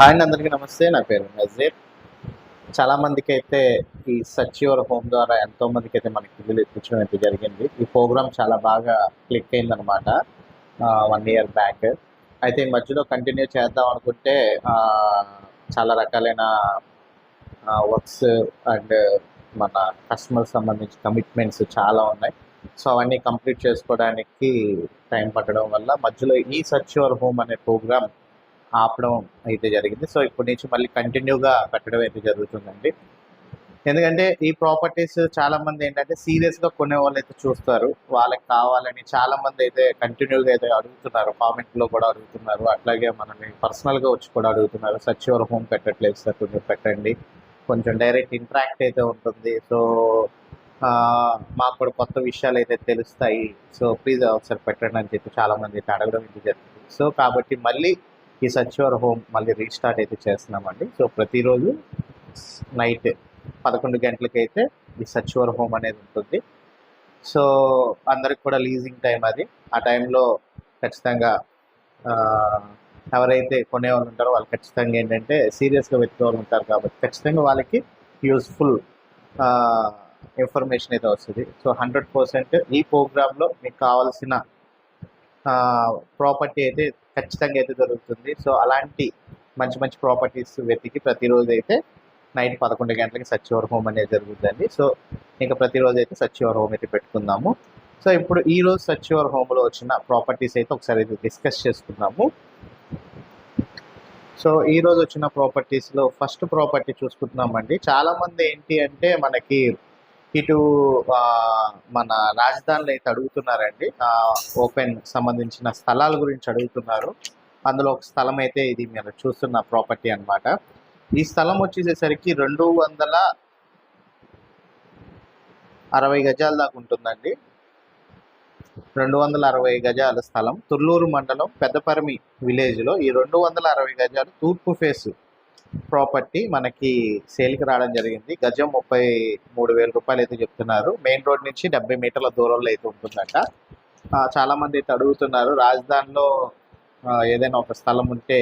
Hi అందరికీ నమస్తే నా పేరు నజీర్. చాలామందికి అయితే ఈ సచ్యూర్ హోమ్ ద్వారా ఎంతో మందికి అయితే మనకి ఇల్లు ఇప్పించడం అయితే జరిగింది. ఈ ప్రోగ్రామ్ చాలా బాగా క్లిక్ అయిందనమాట వన్ ఇయర్ బ్యాక్ అయితే ఈ మధ్యలో కంటిన్యూ చేద్దాం అనుకుంటే చాలా రకాలైన వర్క్స్ అండ్ మన కస్టమర్ సంబంధించి కమిట్మెంట్స్ చాలా ఉన్నాయి. సో అవన్నీ కంప్లీట్ చేసుకోవడానికి టైం పట్టడం వల్ల మధ్యలో ఈ సచ్యూర్ హోమ్ అనే ప్రోగ్రామ్ ఆపడం అయితే జరిగింది. సో ఇప్పటి నుంచి మళ్ళీ కంటిన్యూగా పెట్టడం అయితే జరుగుతుందండి. ఎందుకంటే ఈ ప్రాపర్టీస్ చాలా మంది ఏంటంటే సీరియస్గా కొనే వాళ్ళు అయితే చూస్తారు. వాళ్ళకి కావాలని చాలా మంది అయితే కంటిన్యూగా అయితే అడుగుతున్నారు. కామెంట్లో కూడా అడుగుతున్నారు. అట్లాగే మనల్ని పర్సనల్గా వచ్చి కూడా అడుగుతున్నారు. సచివర్ హోమ్ పెట్టట్లేదు సార్ కొంచెం పెట్టండి. కొంచెం డైరెక్ట్ ఇంట్రాక్ట్ అయితే ఉంటుంది. సో మాకు కూడా కొత్త విషయాలు అయితే తెలుస్తాయి. సో ప్లీజ్ ఒకసారి పెట్టండి అని చెప్పి చాలా మంది అయితే అడగడం ఇది జరిగింది. సో కాబట్టి మళ్ళీ ఈ సచివర్ హోమ్ మళ్ళీ రీస్టార్ట్ అయితే చేస్తున్నామండి. సో ప్రతిరోజు నైట్ పదకొండు గంటలకైతే అయితే ఈ సచివర్ హోమ్ అనేది ఉంటుంది. సో అందరికి కూడా లీజింగ్ టైం అది. ఆ టైంలో ఖచ్చితంగా ఎవరైతే కొనేవాళ్ళు ఉంటారో వాళ్ళు ఖచ్చితంగా ఏంటంటే సీరియస్గా వెతుకోవాలి ఉంటారు కాబట్టి ఖచ్చితంగా వాళ్ళకి యూస్ఫుల్ ఇన్ఫర్మేషన్ అయితే వస్తుంది. సో హండ్రెడ్ పర్సెంట్ ఈ ప్రోగ్రాంలో మీకు కావాల్సిన ప్రాపర్టీ అయితే ఖచ్చితంగా అయితే దొరుకుతుంది సో అలాంటి మంచి మంచి ప్రాపర్టీస్ వెతికి ప్రతిరోజు అయితే నైట్ పదకొండు గంటలకి సచివర్ హోమ్ అనేది జరుగుతుందండి. సో ఇంకా ప్రతిరోజు అయితే సచివర్ హోమ్ అయితే పెట్టుకుందాము. సో ఇప్పుడు ఈ రోజు సచివర్ హోమ్లో వచ్చిన ప్రాపర్టీస్ అయితే ఒకసారి అయితే డిస్కస్ చేసుకుందాము. సో ఈ రోజు వచ్చిన ప్రాపర్టీస్లో ఫస్ట్ ప్రాపర్టీ చూసుకుంటున్నామండి. చాలామంది ఏంటి అంటే మనకి ఇటు మన రాజధానిలో అయితే అడుగుతున్నారండి. ఓపెన్ సంబంధించిన స్థలాల గురించి అడుగుతున్నారు. అందులో ఒక స్థలం అయితే ఇది మీరు చూస్తున్న ప్రాపర్టీ అన్నమాట. ఈ స్థలం వచ్చేసేసరికి రెండు వందల అరవై గజాల దాకా ఉంటుందండి. రెండు వందల అరవై గజాల స్థలం. తుర్లూరు మండలం పెద్దపరమి విలేజ్లో ఈ రెండు వందల అరవై గజాలు తూర్పు ఫేస్ ప్రాపర్టీ మనకి సేల్కి రావడం జరిగింది. గజం ముప్పై మూడు వేల రూపాయలు అయితే చెప్తున్నారు. మెయిన్ రోడ్ నుంచి డెబ్బై మీటర్ల దూరంలో అయితే ఉంటుందంట. చాలామంది అయితే అడుగుతున్నారు రాజధానిలో ఏదైనా ఒక స్థలం ఉంటే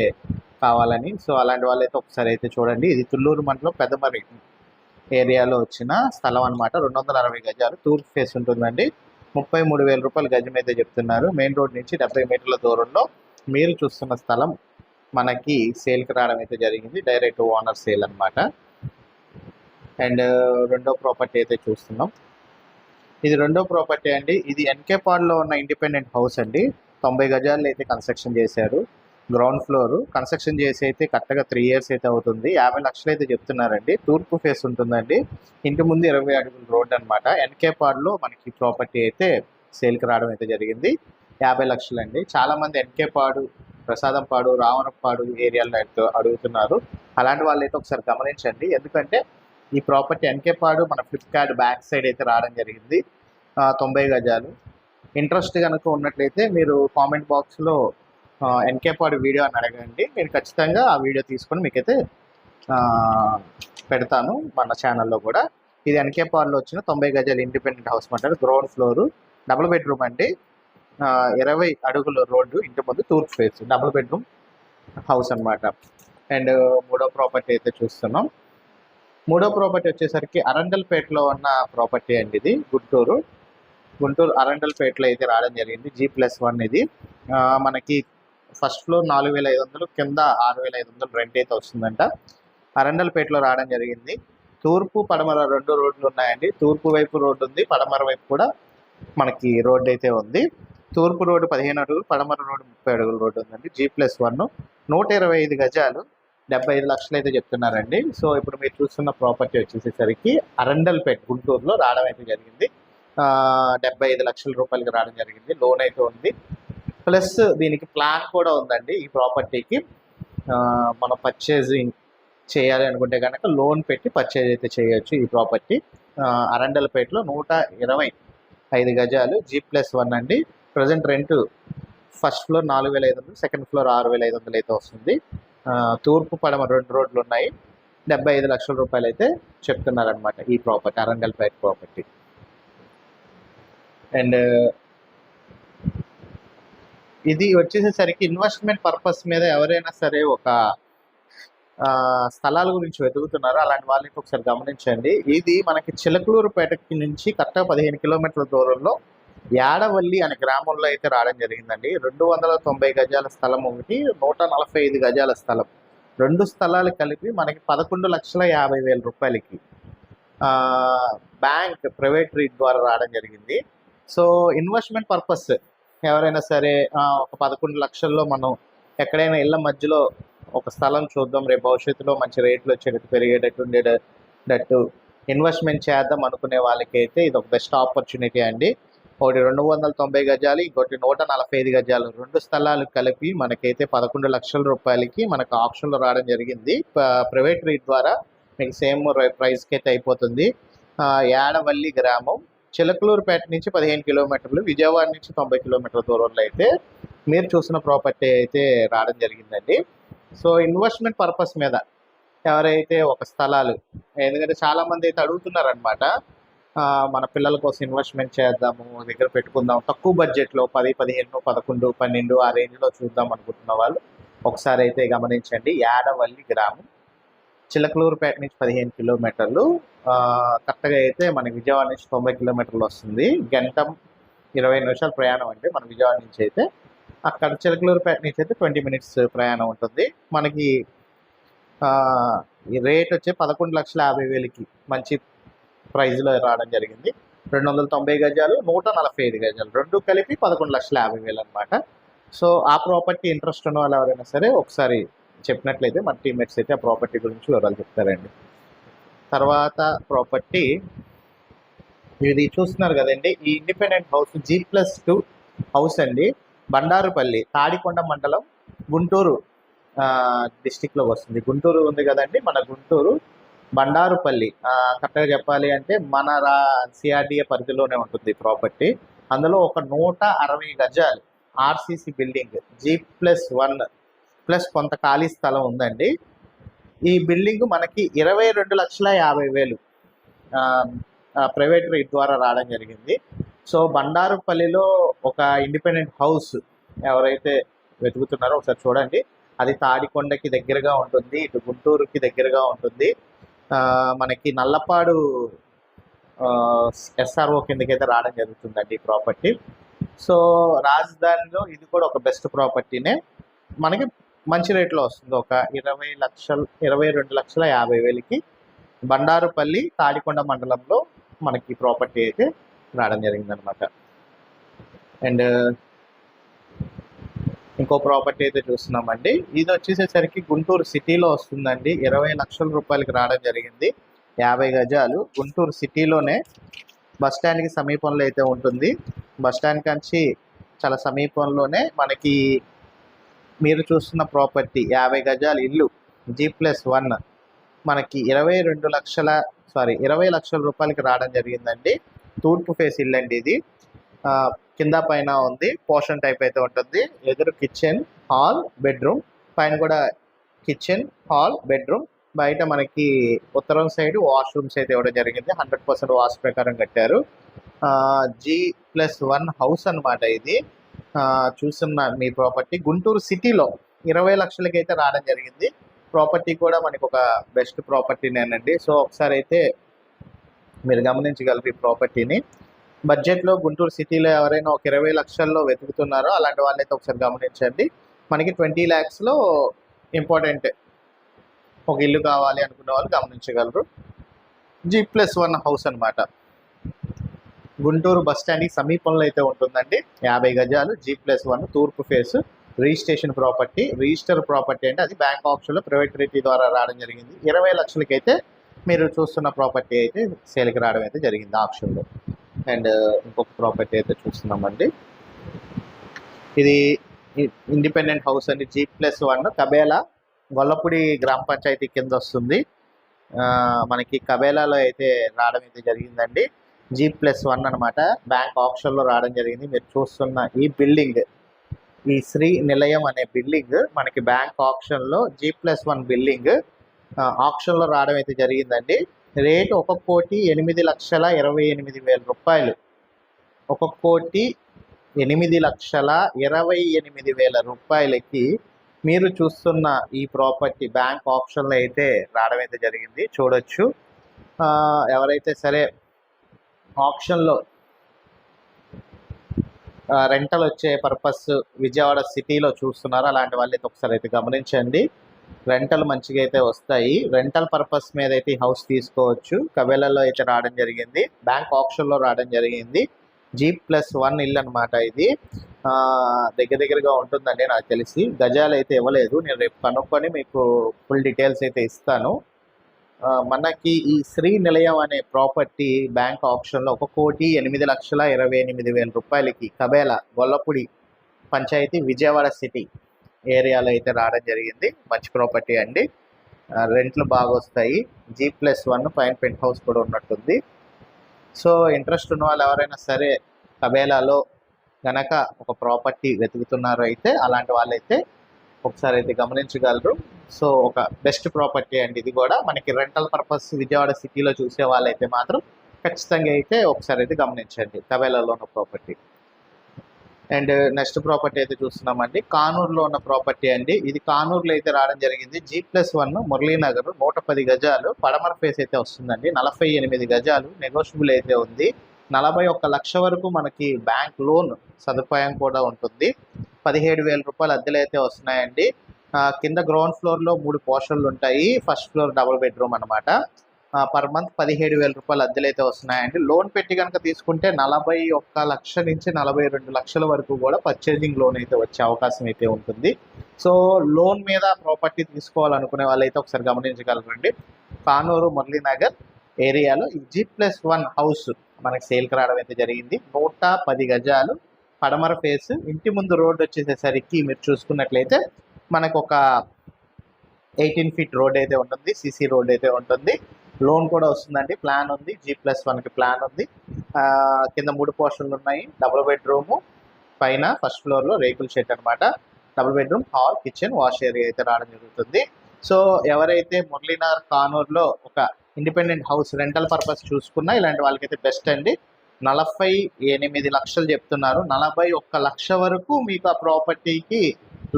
కావాలని. సో అలాంటి వాళ్ళు అయితే ఒకసారి అయితే చూడండి. ఇది తుళ్ళూరు మండలం పెద్దమరి ఏరియాలో వచ్చిన స్థలం అనమాట రెండు వందల అరవై గజాలు తూర్పు ఫేస్ ఉంటుందండి. ముప్పై మూడు వేల రూపాయలు గజం అయితే చెప్తున్నారు. మెయిన్ రోడ్ నుంచి డెబ్బై మీటర్ల దూరంలో మీరు చూస్తున్న స్థలం మనకి సేల్కి రావడం అయితే జరిగింది. డైరెక్ట్ ఓనర్ సేల్ అనమాట అండ్ రెండో ప్రాపర్టీ అయితే చూస్తున్నాం. ఇది రెండో ప్రాపర్టీ అండి. ఇది ఎన్కే పాడ్లో ఉన్న ఇండిపెండెంట్ హౌస్ అండి. తొంభై గజాల్లో అయితే కన్స్ట్రక్షన్ చేశారు. Ground floor. కన్స్ట్రక్షన్ చేసి అయితే కరెక్ట్గా త్రీ ఇయర్స్ అయితే అవుతుంది. యాభై లక్షలు అయితే చెప్తున్నారండి. తూర్పు ఫేస్ ఉంటుందండి. ఇంటి ముందు ఇరవై అడుగుల రోడ్ అనమాట ఎన్కే పాడ్లో మనకి ప్రాపర్టీ అయితే సేల్కి రావడం అయితే జరిగింది. యాభై లక్షలు అండి చాలా ఎన్కే పాడు ప్రసాదంపాడు రావణపాడు ఏరియాలో అయితే అడుగుతున్నారు. అలాంటి వాళ్ళు అయితే ఒకసారి గమనించండి. ఎందుకంటే ఈ ప్రాపర్టీ ఎన్కేపాడు మన ఫ్లిప్కార్ట్ బ్యాక్ సైడ్ అయితే రావడం జరిగింది. తొంభై గజాలు. ఇంట్రెస్ట్ కనుక ఉన్నట్లయితే మీరు కామెంట్ బాక్స్లో ఎన్కేపాడు వీడియో అని అడగండి. నేను ఖచ్చితంగా ఆ వీడియో తీసుకొని మీకైతే పెడతాను మన ఛానల్లో కూడా. ఇది ఎన్కేపాడులో వచ్చిన తొంభై గజాలు ఇండిపెండెంట్ హౌస్ అంటారు గ్రౌండ్ ఫ్లోర్ డబుల్ బెడ్రూమ్ అండి. ఇరవై అడుగుల రోడ్డు ఇంటి ముందు తూర్పు ఫేస్ డబుల్ బెడ్రూమ్ హౌస్ అన్నమాట. అండ్ మూడో ప్రాపర్టీ అయితే చూస్తున్నాం. మూడో ప్రాపర్టీ వచ్చేసరికి అరండల్పేటలో ఉన్న ప్రాపర్టీ అండి ఇది గుంటూరు. గుంటూరు అరండల్పేటలో అయితే రావడం జరిగింది జీ ప్లస్ వన్ ఇది. మనకి ఫస్ట్ ఫ్లోర్ నాలుగు వేల ఐదు వందలు కింద ఆరు వేల ఐదు వందలు రెంట్ అయితే వస్తుందంట. అరండల్పేటలో రావడం జరిగింది. తూర్పు పడమర రెండు రోడ్లు ఉన్నాయండి. తూర్పు వైపు రోడ్డు ఉంది పడమర వైపు కూడా మనకి రోడ్డు అయితే ఉంది. తూర్పు రోడ్డు పదిహేను అడుగులు పడమర రోడ్డు ముప్పై అడుగుల రోడ్డు ఉందండి. జీ ప్లస్ వన్ నూట ఇరవై ఐదు గజాలు డెబ్బై ఐదు లక్షలు అయితే చెప్తున్నారండి. సో ఇప్పుడు మీరు చూస్తున్న ప్రాపర్టీ వచ్చేసేసరికి అరండల్పేట్ గుంటూరులో రావడం అయితే జరిగింది. డెబ్బై ఐదు లక్షల రూపాయలకి రావడం జరిగింది. లోన్ అయితే ఉంది. ప్లస్ దీనికి ప్లాన్ కూడా ఉందండి ఈ ప్రాపర్టీకి. మనం పర్చేజింగ్ చేయాలి అనుకుంటే కనుక లోన్ పెట్టి పర్చేజ్ అయితే చేయొచ్చు ఈ ప్రాపర్టీ. అరండల్పేటలో నూట ఇరవై ఐదు గజాలు జీ ప్లస్ వన్ అండి. ప్రజెంట్ రెంట్ ఫస్ట్ ఫ్లోర్ నాలుగు వేల ఐదు వందలు సెకండ్ ఫ్లోర్ ఆరు వేల ఐదు వందలు అయితే వస్తుంది. తూర్పు పడమ రెండు రోడ్లు ఉన్నాయి. డెబ్బై ఐదు లక్షల రూపాయలు అయితే చెప్తున్నారనమాట ఈ property Arangal Peta property. And ఇది వచ్చేసేసరికి ఇన్వెస్ట్మెంట్ పర్పస్ మీద ఎవరైనా సరే ఒక స్థలాల గురించి వెతుకుతున్నారు అలాంటి వాళ్ళకి ఒకసారి గమనించండి. ఇది మనకి చిలకలూరుపేటకి నుంచి కరెక్ట్గా పదిహేను కిలోమీటర్ల దూరంలో యాడవల్లి అనే గ్రామంలో అయితే రావడం జరిగిందండి. రెండు వందల తొంభై గజాల స్థలం ఒకటి నూట నలభై ఐదు గజాల స్థలం. రెండు స్థలాలు కలిపి మనకి పదకొండు లక్షల యాభై వేల రూపాయలకి బ్యాంక్ ప్రైవేట్ రీట్ ద్వారా రావడం జరిగింది. సో ఇన్వెస్ట్మెంట్ పర్పస్ ఎవరైనా సరే ఒక పదకొండు లక్షల్లో మనం ఎక్కడైనా ఇళ్ళ మధ్యలో ఒక స్థలం చూద్దాం రేపు భవిష్యత్తులో మంచి రేట్లు వచ్చేటట్టు పెరిగేటట్టు ఉండేటట్టు ఇన్వెస్ట్మెంట్ చేద్దాం అనుకునే వాళ్ళకైతే ఇది ఒక బెస్ట్ ఆపర్చునిటీ అండి. ఒకటి రెండు వందల తొంభై గజాలు ఇంకోటి నూట నలభై ఐదు గజాలు. రెండు స్థలాలు కలిపి మనకైతే పదకొండు లక్షల రూపాయలకి మనకు ఆప్షన్లో రావడం జరిగింది. ప్రైవేట్ రీట్ ద్వారా మీకు సేమ్ ప్రైస్కి అయితే అయిపోతుంది. యాడవల్లి గ్రామం చిలకలూరుపేట నుంచి పదిహేను కిలోమీటర్లు విజయవాడ నుంచి తొంభై కిలోమీటర్ల దూరంలో అయితే మీరు చూసిన ప్రాపర్టీ అయితే రావడం జరిగిందండి. సో ఇన్వెస్ట్మెంట్ పర్పస్ మీద ఎవరైతే ఒక స్థలాలు ఎందుకంటే చాలామంది అయితే అడుగుతున్నారనమాట మన పిల్లల కోసం ఇన్వెస్ట్మెంట్ చేద్దాము దగ్గర పెట్టుకుందాం. తక్కువ బడ్జెట్లో పది పదిహేను పదకొండు పన్నెండు ఆ రేంజ్లో చూద్దాం అనుకుంటున్న వాళ్ళు ఒకసారి అయితే గమనించండి. యాడవల్లి గ్రామం చిలకలూరుపేట నుంచి పదిహేను కిలోమీటర్లు. కరెక్ట్గా అయితే మనకి విజయవాడ నుంచి తొంభై కిలోమీటర్లు వస్తుంది. గంటం ఇరవై నిమిషాలు ప్రయాణం అంటే మన విజయవాడ నుంచి అయితే. అక్కడ చిలకలూరుపేట నుంచి అయితే ట్వంటీ మినిట్స్ ప్రయాణం ఉంటుంది. మనకి ఈ రేట్ వచ్చి పదకొండు లక్షల యాభై వేలకి మంచి ప్రైజ్లో రావడం జరిగింది. రెండు వందల తొంభై గజాలు నూట నలభై ఐదు గజాలు. రెండు కలిపి పదకొండు లక్షల యాభై వేలు అనమాట సో ఆ ప్రాపర్టీ ఇంట్రెస్ట్ ఉన్న వాళ్ళు ఎవరైనా సరే ఒకసారి చెప్పినట్లయితే మన టీమేట్స్ అయితే ఆ ప్రాపర్టీ గురించి వివరాలు చెప్తారండి. తర్వాత ప్రాపర్టీ ఇది చూస్తున్నారు కదండి. ఈ independent house G plus two house అండి. బండారుపల్లి తాడికొండ మండలం గుంటూరు డిస్టిక్లో వస్తుంది. గుంటూరు ఉంది కదండి. మన గుంటూరు బండారుపల్లి కరెక్ట్గా చెప్పాలి అంటే మన రా సిఆర్డిఏ పరిధిలోనే ఉంటుంది ప్రాపర్టీ. అందులో ఒక నూట అరవై గజాలు RCC building G plus one plus కొంత ఖాళీ స్థలం ఉందండి. ఈ బిల్డింగ్ మనకి ఇరవై రెండు లక్షల యాభై వేలు ప్రైవేట్ రేట్ ద్వారా రావడం జరిగింది. సో బండారుపల్లిలో ఒక ఇండిపెండెంట్ హౌస్ ఎవరైతే వెతుకుతున్నారో ఒకసారి చూడండి. అది తాడికొండకి దగ్గరగా ఉంటుంది ఇటు గుంటూరుకి దగ్గరగా ఉంటుంది. మనకి నల్లపాడు ఎస్ఆర్ఓ కిందకైతే రావడం జరుగుతుందండి ఈ ప్రాపర్టీ. సో రాజధానిలో ఇది కూడా ఒక బెస్ట్ ప్రాపర్టీనే. మనకి మంచి రేట్లో వస్తుంది. ఒక ఇరవై లక్షల ఇరవై రెండు లక్షల యాభై వేలకి బండారుపల్లి తాడికొండ మండలంలో మనకి ప్రాపర్టీ అయితే రావడం జరిగిందనమాట. అండ్ ఇంకో ప్రాపర్టీ అయితే చూస్తున్నామండి. ఇది వచ్చేసేసరికి గుంటూరు సిటీలో వస్తుందండి. ఇరవై లక్షల రూపాయలకి రావడం జరిగింది. యాభై గజాలు. గుంటూరు సిటీలోనే బస్ స్టాండ్కి సమీపంలో అయితే ఉంటుంది. బస్ స్టాండ్ కంచి చాలా సమీపంలోనే మనకి మీరు చూస్తున్న ప్రాపర్టీ యాభై గజాల ఇల్లు జీ ప్లస్ వన్ మనకి ఇరవై రెండు లక్షల సారీ ఇరవై లక్షల రూపాయలకి రావడం జరిగిందండి. తూర్పు ఫేస్ ఇల్లు అండి ఇది కింద పైన ఉంది. పోర్షన్ టైప్ అయితే ఉంటుంది. ఎదురు కిచెన్ హాల్ బెడ్రూమ్. పైన కూడా కిచెన్ హాల్ బెడ్రూమ్. బయట మనకి ఉత్తరం సైడ్ వాష్రూమ్స్ అయితే ఇవ్వడం జరిగింది. హండ్రెడ్ పర్సెంట్ వాష్ ప్రకారం కట్టారు. జీ ప్లస్ వన్ హౌస్ అన్నమాట ఇది. చూస్తున్న మీ ప్రాపర్టీ. గుంటూరు సిటీలో ఇరవై లక్షలకి అయితే రావడం జరిగింది. ప్రాపర్టీ కూడా మనకి ఒక బెస్ట్ ప్రాపర్టీనేనండి. సో ఒకసారి అయితే మీరు గమనించగలరు ఈ ప్రాపర్టీని. బడ్జెట్లో గుంటూరు సిటీలో ఎవరైనా ఒక ఇరవై లక్షల్లో వెతుకుతున్నారో అలాంటి వాళ్ళైతే ఒకసారి గమనించండి. మనకి ట్వంటీ ల్యాక్స్లో ఇంపార్టెంట్ ఒక ఇల్లు కావాలి అనుకునే వాళ్ళు గమనించగలరు. జీ ప్లస్ వన్ హౌస్ అనమాట గుంటూరు బస్ స్టాండ్కి సమీపంలో అయితే ఉంటుందండి. యాభై గజాలు జీ ప్లస్ వన్ తూర్పు face registration property. Register property అంటే అది బ్యాంక్ ఆప్షన్లో ప్రైవేట్ రీతి ద్వారా రావడం జరిగింది. ఇరవై లక్షలకైతే మీరు చూస్తున్న ప్రాపర్టీ అయితే సేల్కి రావడం అయితే జరిగింది ఆప్షన్లో. అండ్ ఇంకొక ప్రాపర్టీ అయితే చూస్తున్నామండి. ఇది ఇండిపెండెంట్ హౌస్ అండి. G plus one Kabela Gollapudi గ్రామ పంచాయతీ కింద వస్తుంది. మనకి కబేలాలో అయితే రావడం అయితే జరిగిందండి. జీ ప్లస్ వన్ అనమాట బ్యాంక్ ఆప్షన్లో రావడం జరిగింది. మీరు చూస్తున్న ఈ బిల్డింగ్ ఈ శ్రీ నిలయం అనే బిల్డింగ్ మనకి బ్యాంక్ ఆప్షన్లో జీ ప్లస్ వన్ బిల్డింగ్ ఆప్షన్లో రావడం అయితే జరిగిందండి. రేట్ ఒక కోటి ఎనిమిది లక్షల ఇరవై ఎనిమిది వేల రూపాయలు. ఒక కోటి ఎనిమిది లక్షల ఇరవై ఎనిమిది వేల రూపాయలకి మీరు చూస్తున్న ఈ ప్రాపర్టీ బ్యాంక్ ఆప్షన్లో అయితే రావడం అయితే జరిగింది. చూడొచ్చు. ఎవరైతే సరే ఆప్షన్లో రెంటల్ వచ్చే పర్పస్ విజయవాడ సిటీలో చూస్తున్నారో అలాంటి వాళ్ళు అయితే ఒకసారి అయితే గమనించండి. రెంటల్ మంచిగా అయితే వస్తాయి. రెంటల్ పర్పస్ మీద అయితే ఈ హౌస్ తీసుకోవచ్చు. కవేలలో అయితే రావడం జరిగింది. బ్యాంక్ ఆప్షన్లో రావడం జరిగింది. జీ ప్లస్ వన్ ఇల్లు అనమాట ఇది. దగ్గర దగ్గరగా ఉంటుందండి నాకు తెలిసి. గజాలు అయితే ఇవ్వలేదు. నేను రేపు కనుక్కొని మీకు ఫుల్ డీటెయిల్స్ అయితే ఇస్తాను. మనకి ఈ శ్రీ నిలయం అనే ప్రాపర్టీ బ్యాంక్ ఆప్షన్లో ఒక కోటి ఎనిమిది లక్షల ఇరవై ఎనిమిది వేల రూపాయలకి కబేల గొల్లపూడి పంచాయతీ విజయవాడ సిటీ ఏరియాలో అయితే రావడం జరిగింది. మంచి ప్రాపర్టీ అండి. రెంట్లు బాగా వస్తాయి జీ ప్లస్ వన్ పైన పెంట్ హౌస్ కూడా ఉన్నట్టుంది. సో ఇంట్రెస్ట్ ఉన్న వాళ్ళు ఎవరైనా సరే కబేలాలో గనక ఒక ప్రాపర్టీ వెతుకుతున్నారు అయితే అలాంటి వాళ్ళైతే ఒకసారి అయితే గమనించగలరు. సో ఒక బెస్ట్ ప్రాపర్టీ అండి ఇది కూడా. మనకి రెంటల్ పర్పస్ విజయవాడ సిటీలో చూసే వాళ్ళైతే మాత్రం ఖచ్చితంగా అయితే ఒకసారి అయితే గమనించండి. కబేలాలో ఉన్న ప్రాపర్టీ. అండ్ నెక్స్ట్ ప్రాపర్టీ అయితే చూస్తున్నామండి. కానూరులో ఉన్న ప్రాపర్టీ అండి. ఇది కానూరులో అయితే రావడం జరిగింది. జీ ప్లస్ వన్ మురళీనగర్ నూట పది గజాలు. పడమర ఫేస్ అయితే వస్తుందండి. నలభై ఎనిమిది గజాలు నెగోషియబుల్ అయితే ఉంది. నలభై ఒక్క లక్ష వరకు మనకి బ్యాంక్ లోన్ సదుపాయం కూడా ఉంటుంది. పదిహేడు వేల రూపాయలు అద్దెలు అయితే వస్తున్నాయండి. కింద గ్రౌండ్ ఫ్లోర్లో మూడు పోర్షన్లు ఉంటాయి. ఫస్ట్ ఫ్లోర్ డబుల్ బెడ్రూమ్ అనమాట పర్ మంత్ పదిహేడు వేల రూపాయలు అద్దెలు అయితే వస్తున్నాయండి. లోన్ పెట్టి కనుక తీసుకుంటే నలభై ఒక్క లక్ష నుంచి నలభై రెండు లక్షల వరకు కూడా పర్చేజింగ్ లోన్ అయితే వచ్చే అవకాశం అయితే ఉంటుంది. సో లోన్ మీద ప్రాపర్టీ తీసుకోవాలనుకునే వాళ్ళైతే ఒకసారి గమనించగలరండి. కానూరు మురళీనగర్ ఏరియాలో ఈ జీ ప్లస్ వన్ హౌస్ మనకి సేల్కి రావడం అయితే జరిగింది. నూట పది గజాలు పడమర ఫేస్ ఇంటి ముందు రోడ్డు వచ్చేసేసరికి మీరు చూసుకున్నట్లయితే మనకు ఒక ఎయిటీన్ ఫీట్ రోడ్ అయితే ఉంటుంది సిసి రోడ్ అయితే ఉంటుంది. లోన్ కూడా వస్తుందండి. ప్లాన్ ఉంది. జీ ప్లస్ వన్కి ప్లాన్ ఉంది. కింద మూడు పోర్షన్లు ఉన్నాయి. డబుల్ బెడ్రూము పైన ఫస్ట్ ఫ్లోర్లో రేకుల షెడ్ అనమాట double bedroom hall kitchen wash area అయితే రావడం జరుగుతుంది. సో ఎవరైతే మురళీనగర్ కానూర్లో ఒక ఇండిపెండెంట్ హౌస్ రెంటల్ పర్పస్ చూసుకున్నా ఇలాంటి వాళ్ళకైతే బెస్ట్ అండి. నలభై ఎనిమిది లక్షలు చెప్తున్నారు. నలభై ఒక్క లక్ష వరకు మీకు ఆ ప్రాపర్టీకి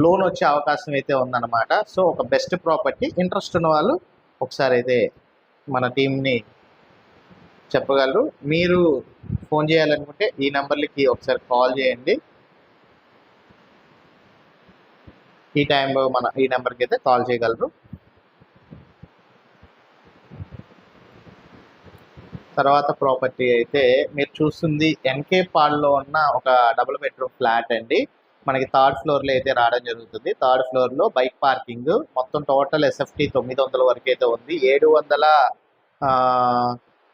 లోన్ వచ్చే అవకాశం అయితే ఉందన్నమాట. సో ఒక బెస్ట్ ప్రాపర్టీ. ఇంట్రెస్ట్ ఉన్న వాళ్ళు ఒకసారి అయితే మన టీంని చెప్పగలరు. మీరు ఫోన్ చేయాలనుకుంటే ఈ నెంబర్లకి ఒకసారి కాల్ చేయండి. ఈ టైంలో మన ఈ నెంబర్కి అయితే కాల్ చేయగలరు. తర్వాత ప్రాపర్టీ అయితే మీరు చూస్తుంది ఎన్కే పాల్లో ఉన్న ఒక డబుల్ బెడ్రూమ్ ఫ్లాట్ అండి. మనకి థర్డ్ ఫ్లోర్లో అయితే రావడం జరుగుతుంది. థర్డ్ ఫ్లోర్లో బైక్ పార్కింగ్. మొత్తం టోటల్ ఎస్ఎఫ్టీ తొమ్మిది వందల వరకు అయితే ఉంది. ఏడు వందల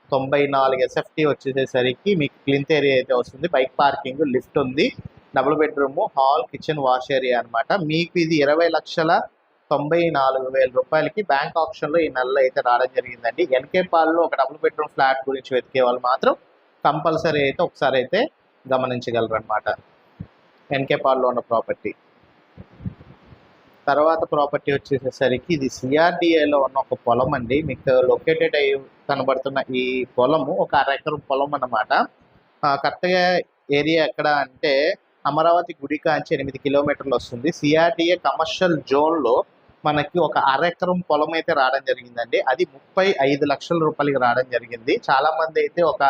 తొంభై నాలుగు ఎస్ఎఫ్టీ వచ్చేసేసరికి మీకు క్లింత్ ఏరియా అయితే వస్తుంది. బైక్ పార్కింగ్ లిఫ్ట్ ఉంది. Double bedroom hall kitchen wash area అనమాట మీకు ఇది ఇరవై లక్షల తొంభై నాలుగు వేల రూపాయలకి బ్యాంక్ ఆప్షన్లో ఈ నెలలో అయితే రావడం జరిగిందండి. ఎన్కే పాల్లో ఒక డబుల్ బెడ్రూమ్ ఫ్లాట్ గురించి వెతికే వాళ్ళు మాత్రం కంపల్సరీ అయితే ఒకసారి అయితే గమనించగలరు అనమాట ఎన్కే పాల్లో ఉన్న ప్రాపర్టీ. తర్వాత ప్రాపర్టీ వచ్చేసేసరికి ఇది సిఆర్డిఏలో ఉన్న ఒక పొలం అండి. మీకు లొకేటెడ్ అయ్యి కనబడుతున్న ఈ పొలము ఒక అర ఎకరం పొలం అన్నమాట. కరెక్ట్గా ఏరియా ఎక్కడ అంటే అమరావతి గుడి కాంచి ఎనిమిది కిలోమీటర్లు వస్తుంది. సిఆర్డిఏ కమర్షియల్ జోన్లో మనకి ఒక అర ఎకరం పొలం అయితే రావడం జరిగిందండి. అది ముప్పై ఐదు లక్షల రూపాయలకి రావడం జరిగింది. చాలా మంది అయితే ఒక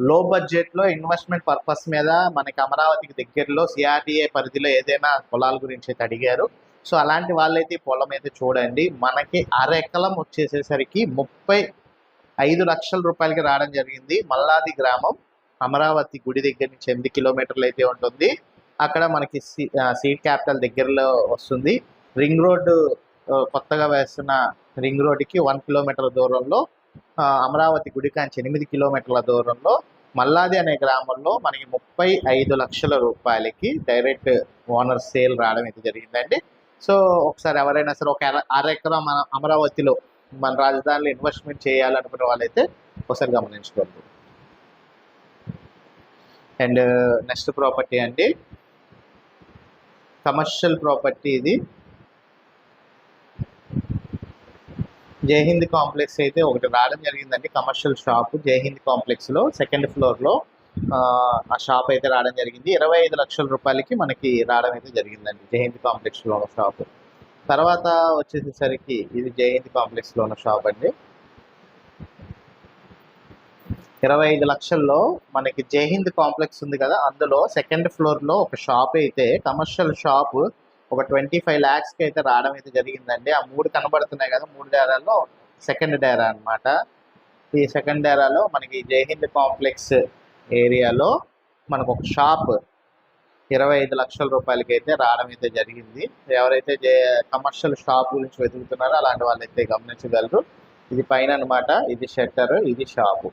లో బడ్జెట్లో ఇన్వెస్ట్మెంట్ పర్పస్ మీద మనకి అమరావతికి దగ్గరలో సిఆర్డీఏ పరిధిలో ఏదైనా పొలాల గురించి అయితే అడిగారు. సో అలాంటి వాళ్ళైతే పొలం అయితే చూడండి. మనకి అర వచ్చేసేసరికి ముప్పై ఐదు లక్షల రూపాయలకి రావడం జరిగింది. మల్లాది గ్రామం అమరావతి గుడి దగ్గర నుంచి ఎనిమిది కిలోమీటర్లు అయితే ఉంటుంది. అక్కడ మనకి సీ- సీడ్ క్యాపిటల్ దగ్గరలో వస్తుంది. రింగ్ రోడ్డు కొత్తగా వేస్తున్న రింగ్ రోడ్డుకి వన్ కిలోమీటర్ దూరంలో అమరావతి గుడి కాంచి ఎనిమిది కిలోమీటర్ల దూరంలో మల్లాది అనే గ్రామంలో మనకి ముప్పై ఐదు లక్షల రూపాయలకి డైరెక్ట్ ఓనర్ సేల్ రావడం అయితే జరిగిందండి. సో ఒకసారి ఎవరైనా సరే ఒక అర ఎకరం మన అమరావతిలో మన రాజధానిలో ఇన్వెస్ట్మెంట్ చేయాలనుకునే వాళ్ళైతే ఒకసారి గమనించుకోండి. అండ్ నెక్స్ట్ ప్రాపర్టీ అండి. కమర్షియల్ ప్రాపర్టీ ఇది. జయహింద్ కాంప్లెక్స్ అయితే ఒకటి రావడం జరిగిందండి. కమర్షియల్ షాప్ జయహింద్ కాంప్లెక్స్లో సెకండ్ ఫ్లోర్లో ఆ, షాప్ అయితే రావడం జరిగింది. ఇరవై ఐదు లక్షల రూపాయలకి మనకి రావడం అయితే జరిగిందండి జయహింద్ కాంప్లెక్స్లో ఉన్న షాప్. తర్వాత వచ్చేసేసరికి ఇది జయంతి కాంప్లెక్స్లో ఉన్న షాప్ అండి. ఇరవై ఐదు లక్షల్లో మనకి జైహింద్ కాంప్లెక్స్ ఉంది కదా అందులో సెకండ్ ఫ్లోర్లో ఒక షాప్ అయితే కమర్షియల్ షాప్ ఒక ట్వంటీ ఫైవ్ ల్యాక్స్కి అయితే రావడం అయితే జరిగిందండి. ఆ మూడు కనబడుతున్నాయి కదా మూడు డేరాల్లో సెకండ్ డేరా అన్నమాట. ఈ సెకండ్ డేరాలో మనకి జైహింద్ కాంప్లెక్స్ ఏరియాలో మనకు ఒక షాప్ ఇరవై ఐదు లక్షల రూపాయలకి అయితే రావడం అయితే జరిగింది. ఎవరైతే జే కమర్షియల్ షాప్ గురించి వెతుకుతున్నారో అలాంటి వాళ్ళు అయితే గమనించగలరు. ఇది పైన అన్నమాట ఇది షట్టర్ ఇది షాపు.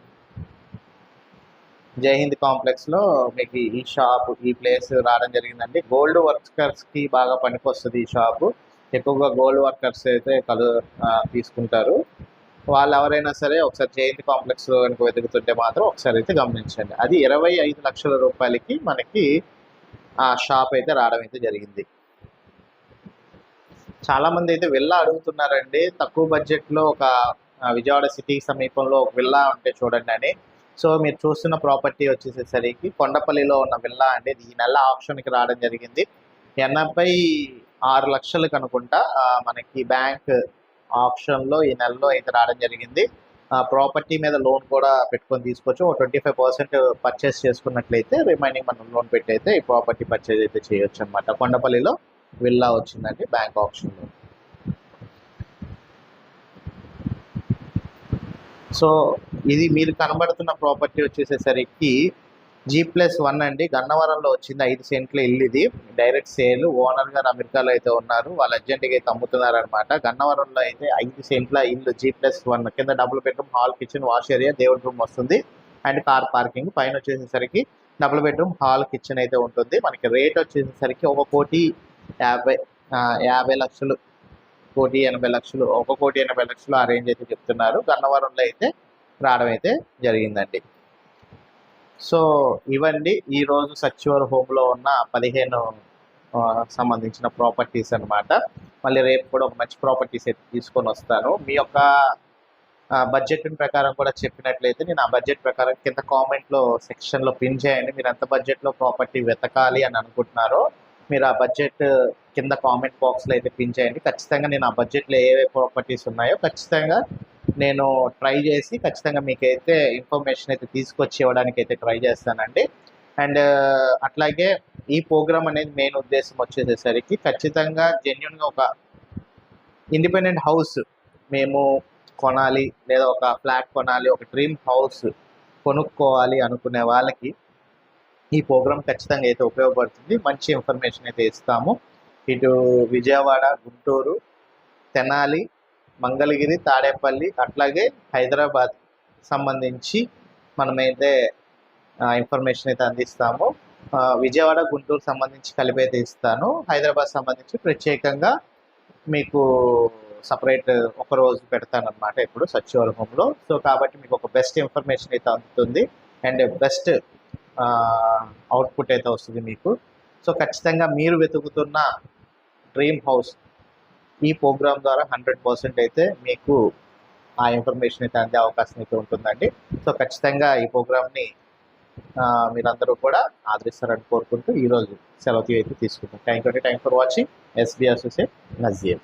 జైహింద్ కాంప్లెక్స్లో మీకు ఈ షాప్ ఈ ప్లేస్ రావడం జరిగిందండి. గోల్డ్ వర్కర్స్కి బాగా పనికొస్తుంది ఈ షాపు. ఎక్కువగా గోల్డ్ వర్కర్స్ అయితే కలు తీసుకుంటారు. వాళ్ళు ఎవరైనా సరే ఒకసారి జయంతి కాంప్లెక్స్లో కనుక వెతుకుతుంటే మాత్రం ఒకసారి అయితే గమనించండి. అది ఇరవై ఐదు లక్షల రూపాయలకి మనకి ఆ షాప్ అయితే రావడం అయితే జరిగింది. చాలా మంది అయితే విల్లా అడుగుతున్నారండి. తక్కువ బడ్జెట్లో ఒక విజయవాడ సిటీకి సమీపంలో ఒక విల్లా ఉంటే చూడండి అని. సో మీరు చూస్తున్న ప్రాపర్టీ వచ్చేసేసరికి కొండపల్లిలో ఉన్న విల్లా అండి. ఈ నెల ఆప్షన్కి రావడం జరిగింది. ఎనభై ఆరు లక్షలకు అనుకుంటా మనకి బ్యాంక్ ఆప్షన్లో ఈ నెలలో అయితే రావడం జరిగింది. ఆ ప్రాపర్టీ మీద లోన్ కూడా పెట్టుకొని తీసుకోవచ్చు. ఒక ట్వంటీ ఫైవ్ పర్సెంట్ పర్చేస్ చేసుకున్నట్లయితే రిమైనింగ్ మనం లోన్ పెట్టి అయితే ఈ ప్రాపర్టీ పర్చేజ్ అయితే చేయొచ్చు అనమాట కొండపల్లిలో విల్లా వచ్చిందండి బ్యాంక్ ఆప్షన్లో. సో ఇది మీరు కనబడుతున్న ప్రాపర్టీ వచ్చేసేసరికి జీ ప్లస్ వన్ అండి. గన్నవరంలో వచ్చింది. ఐదు సెంట్ల ఇల్లు ఇది. డైరెక్ట్ సేల్ ఓనర్ గారు అమెరికాలో అయితే ఉన్నారు. వాళ్ళు అర్జెంట్గా అయితే అమ్ముతున్నారు అనమాట గన్నవరంలో అయితే ఐదు సెంట్ల ఇల్లు జీ ప్లస్ వన్ కింద double bedroom hall kitchen wash area దేవుడి రూమ్ వస్తుంది. అండ్ కార్ పార్కింగ్ పైన వచ్చేసేసరికి డబుల్ బెడ్రూమ్ హాల్ కిచెన్ అయితే ఉంటుంది. మనకి రేట్ వచ్చేసేసరికి ఒక కోటి యాభై యాభై లక్షలు కోటి ఎనభై లక్షలు ఒక కోటి ఎనభై లక్షలు ఆ రేంజ్ అయితే చెప్తున్నారు. గన్నవరంలో అయితే రావడం అయితే జరిగిందండి. సో ఇవండి ఈరోజు సచివర్ హోమ్లో ఉన్న పదిహేను సంబంధించిన ప్రాపర్టీస్ అన్నమాట. మళ్ళీ రేపు కూడా ఒక మంచి ప్రాపర్టీస్ అయితే తీసుకొని వస్తాను. మీ యొక్క బడ్జెట్ ప్రకారం కూడా చెప్పినట్లయితే నేను ఆ బడ్జెట్ ప్రకారం కింద కామెంట్లో సెక్షన్లో పిన్ చేయండి. మీరు ఎంత బడ్జెట్లో ప్రాపర్టీ వెతకాలి అని అనుకుంటున్నారో మీరు ఆ బడ్జెట్ కింద కామెంట్ బాక్స్లో అయితే పిన్ చేయండి. ఖచ్చితంగా నేను ఆ బడ్జెట్లో ఏవే ప్రాపర్టీస్ ఉన్నాయో ఖచ్చితంగా నేను ట్రై చేసి ఖచ్చితంగా మీకైతే ఇన్ఫర్మేషన్ అయితే తీసుకొచ్చి ఇవ్వడానికి అయితే ట్రై చేస్తానండి. అండ్ అట్లాగే ఈ ప్రోగ్రామ్ అనేది మెయిన్ ఉద్దేశం వచ్చేసేసరికి ఖచ్చితంగా జెన్యున్గా ఒక ఇండిపెండెంట్ హౌస్ మేము కొనాలి లేదా ఒక ఫ్లాట్ కొనాలి ఒక డ్రీమ్ హౌస్ కొనుక్కోవాలి అనుకునే వాళ్ళకి ఈ ప్రోగ్రామ్ ఖచ్చితంగా అయితే ఉపయోగపడుతుంది. మంచి ఇన్ఫర్మేషన్ అయితే ఇస్తాము. ఇటు విజయవాడ గుంటూరు తెనాలి మంగళగిరి తాడేపల్లి అట్లాగే హైదరాబాద్ సంబంధించి మనమైతే ఇన్ఫర్మేషన్ అయితే అందిస్తాము. విజయవాడ గుంటూరు సంబంధించి కలిపి అయితే ఇస్తాను. హైదరాబాద్ సంబంధించి ప్రత్యేకంగా మీకు సపరేట్ ఒక రోజు పెడతాను అనమాట ఇప్పుడు సచివాలయంలో సో కాబట్టి మీకు ఒక బెస్ట్ ఇన్ఫర్మేషన్ అయితే అందుతుంది. అండ్ బెస్ట్ అవుట్పుట్ అయితే వస్తుంది మీకు. సో ఖచ్చితంగా మీరు వెతుకుతున్న డ్రీమ్ హౌస్ ఈ ప్రోగ్రామ్ ద్వారా హండ్రెడ్ పర్సెంట్ అయితే మీకు ఆ ఇన్ఫర్మేషన్ అయితే అందే అవకాశం అయితే ఉంటుందండి. సో ఖచ్చితంగా ఈ ప్రోగ్రామ్ని మీరందరూ కూడా ఆదరిస్తారని కోరుకుంటూ ఈరోజు సెలవు అయితే తీసుకుంటాం. Thank you thank for watching SB associate Nazir